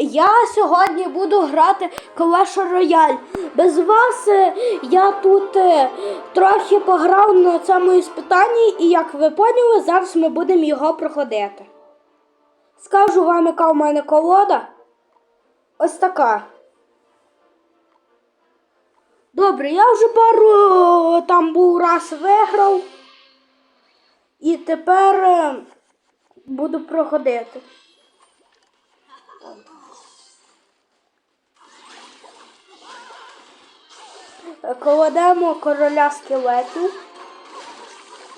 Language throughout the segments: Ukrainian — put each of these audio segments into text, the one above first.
Я сьогодні буду грати Clash Royale. Без вас е, я тут е, трохи пограв на цьому іспитанні, і як ви поняли, зараз ми будемо його проходити. Скажу вам, яка у мене колода. Ось така. Добре, я вже пару е, там був раз виграв. І тепер буду проходити. Кладемо короля скелетів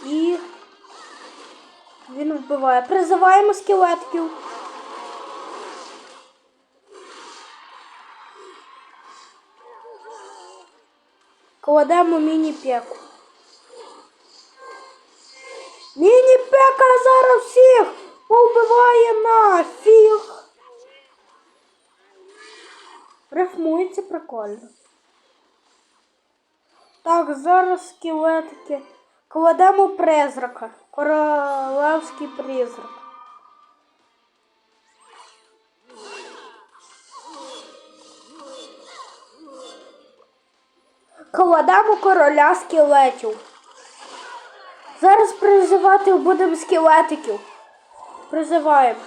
і він вбиває. Призиваємо скелетків. Кладемо міні-пеку. Міні-пека зараз всіх повбиває нафіг. Рифмується прикольно. Так, зараз скелетики. Кладемо призрака. Королевський призрак. Кладемо короля скелетів. Зараз призивати будемо скелетиків. Призиваємо.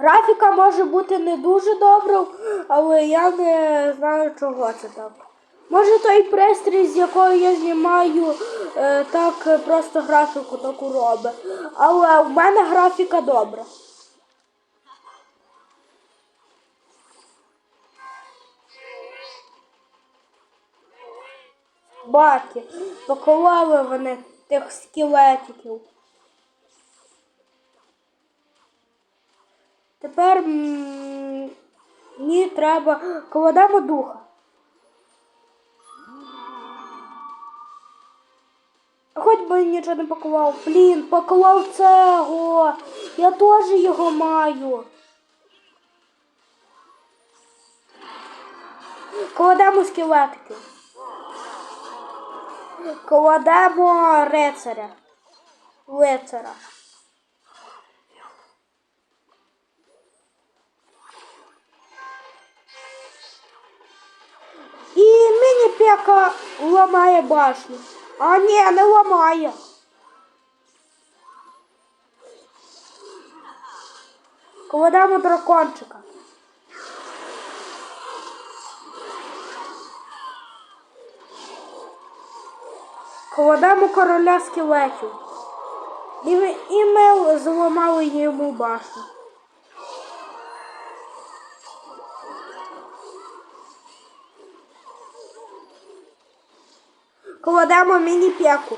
Графіка може бути не дуже добра, але я не знаю, чого це так. Може той пристрій, з якого я знімаю, е, так просто графіку таку робить. Але в мене графіка добра. Баки, поколали вони тих скелетиків. Тепер мені треба кладемо духа. Хоч би нічого не поклав. Блін, поклав цього. Я теж його маю. Кладемо скелетики. Кладемо рицаря. Лицаря. Ламає башню. А ні, не ламає. Кладемо дракончика. Кладемо короля скелетів. І ми, і ми зламали йому башню. Кладемо міні-пеку.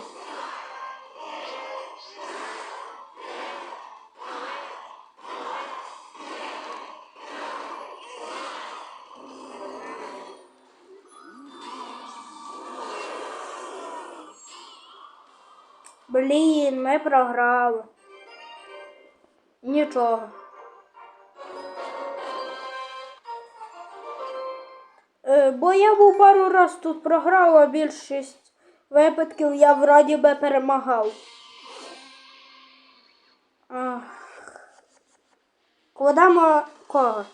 Блін, ми програли. Нічого. Е, Бо я був пару раз тут програв, а більшість випадків я вроді би перемагав. Ах. Кладемо кого?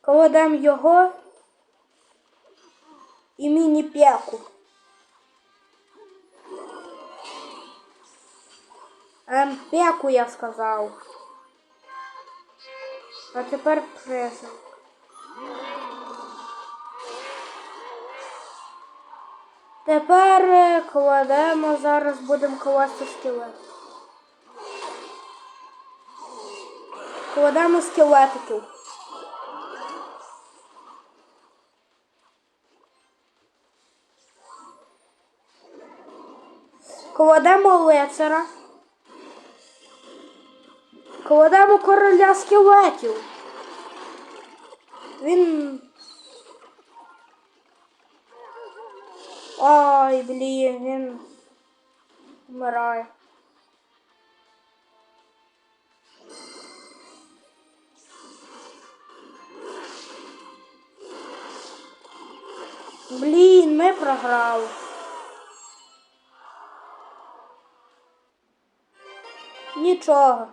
Кладемо його і міні-п'яку. Ем, п'яку я сказав. А тепер пресинг. Тепер е, кладемо, зараз будемо класти скелет. Кладемо скелетиків. Кладемо лицара. Кладемо короля скелетів. Він Ай, блін, він вмирає. Блін, ми програли. Нічого.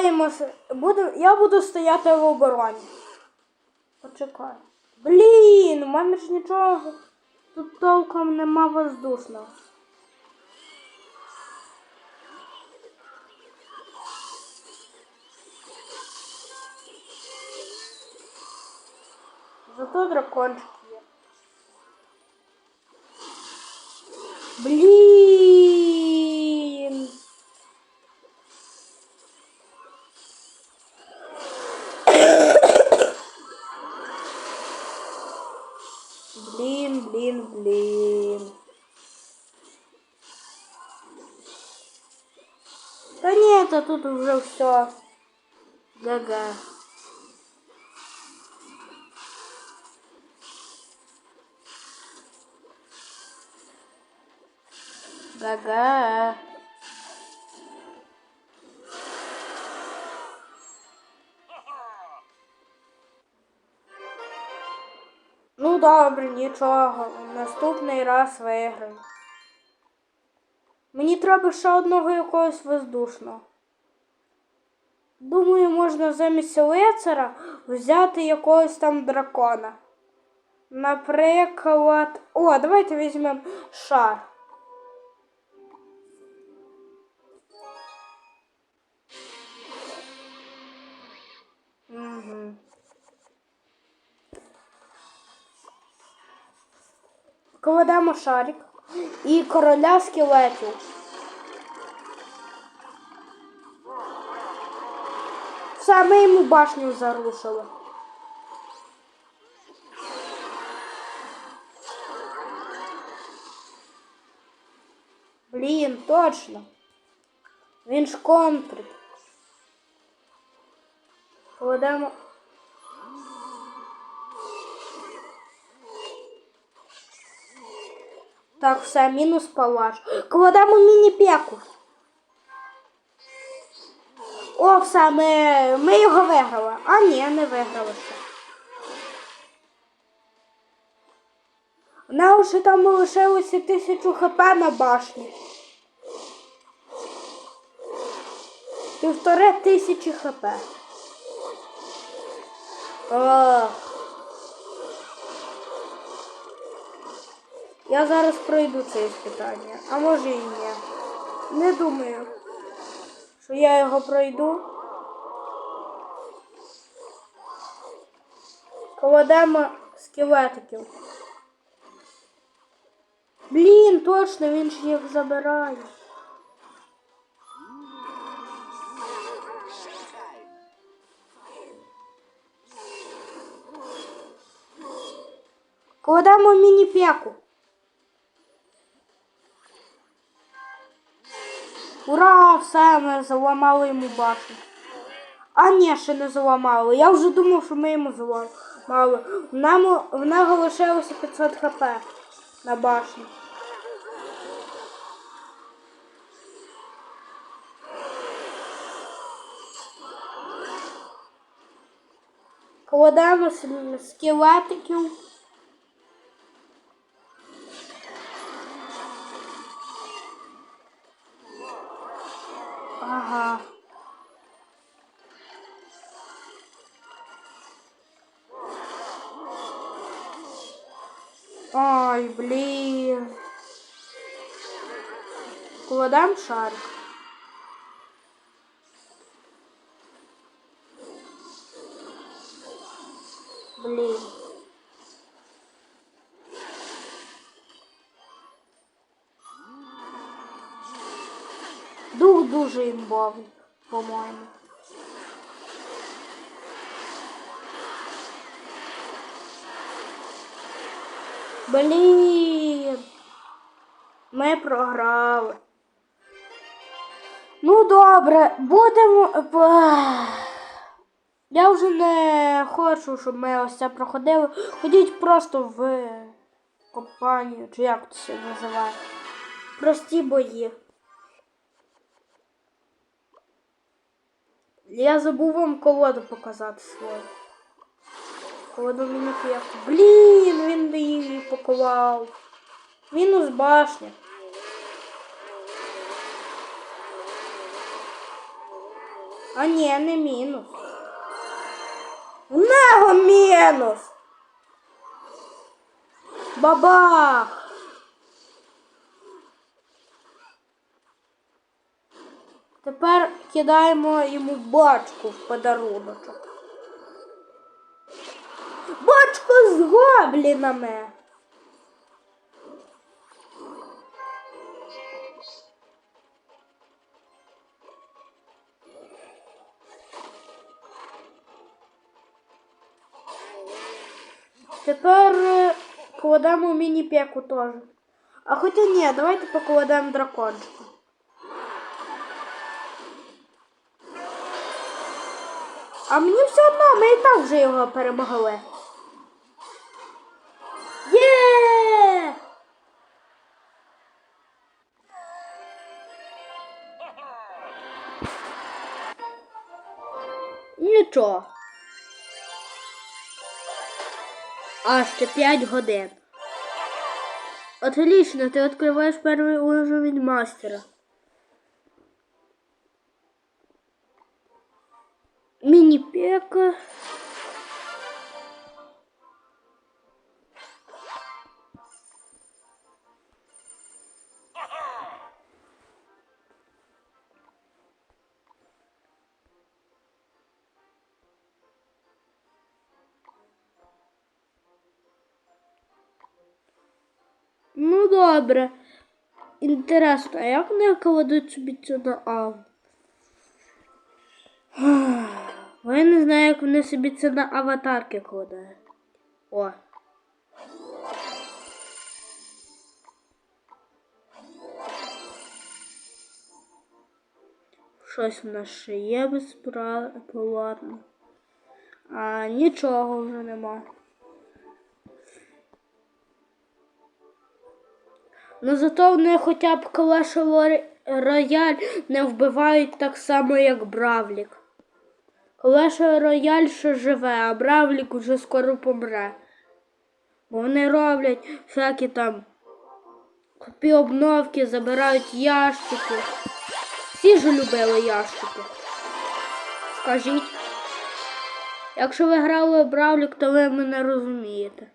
Чекаємо. с- Буду, я буду стояти в обороні. Почекай. Блін, у мене ж нічого. Тут толком нема воздушного. Зато дракончик є. Блін. Блін, блін, блін. Ні, тут вже все. Га-га. Га-га. Ну добре, нічого. Наступний раз виграю. Мені треба ще одного якогось воздушного. Думаю, можна замість лицара взяти якогось там дракона. Наприклад. О, давайте візьмемо шар. Угу. Кладемо шарик і короля скелетів. Все, ми йому башню зарушили. Блін, точно. Він ж контрить. Кладемо. Так, все, мінус палаш. Кладемо міні-пеку. О, все, ми, ми його виграли. А ні, не виграли ще. У нас там лишилося тисячу хп на башні. Півтори тисячі хп. Ох. Я зараз пройду це іспитання, а може і ні. Не думаю, що я його пройду. Кладемо скелетиків. Блін, точно, він ж їх забирає. Кладемо міні-пеку. Ура! Все, ми заламали йому башню. А ні, ще не заламали. Я вже думав, що ми йому заламали. В, нам, в нього лишилося 500 хп на башні. Кладемо скелетиків. Ой, блін. Кладем шарик. Блін. Дух дуже імбовий, по-моєму. Блін. Ми програли. Ну добре, будемо. Я вже не хочу, щоб ми ось це проходили. Ходіть просто в компанію, чи як це називає. Прості бої. Я забув вам колоду показати свою. Колоду мінус як. Блін, він її пакував. Мінус башня. А ні, не мінус. В нього мінус. Бабах. Тепер кидаємо йому бочку в подаруночок. З гоблінами. Тепер е, кладемо міні-пеку теж. А хоча ні, давайте покладемо дракончика. А мені все одно, ми і так вже його перемогли. Нічого. А ще 5 годин. Отлично, ти відкриваєш перший уровень мастера. Міні-пека. Ну добре. Інтересно, а як вони кладуть собі це на ав? Бо я не знаю, як вони собі це на аватарки кладають. О. Щось в нас ще є безплатно. А нічого вже нема. Ну зато вони хоча б Clash Royale не вбивають так само, як Бравлік. Clash Royale ще живе, а Бравлік уже скоро помре. Бо вони роблять всякі там копі обновки, забирають ящики. Всі ж любили ящики. Скажіть. Якщо ви грали в Бравлік, то ви мене розумієте.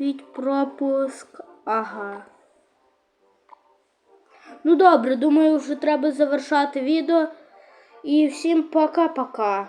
Купіть пропуск. Ага. Ну добре, думаю, вже треба завершати відео. І всім пока-пока.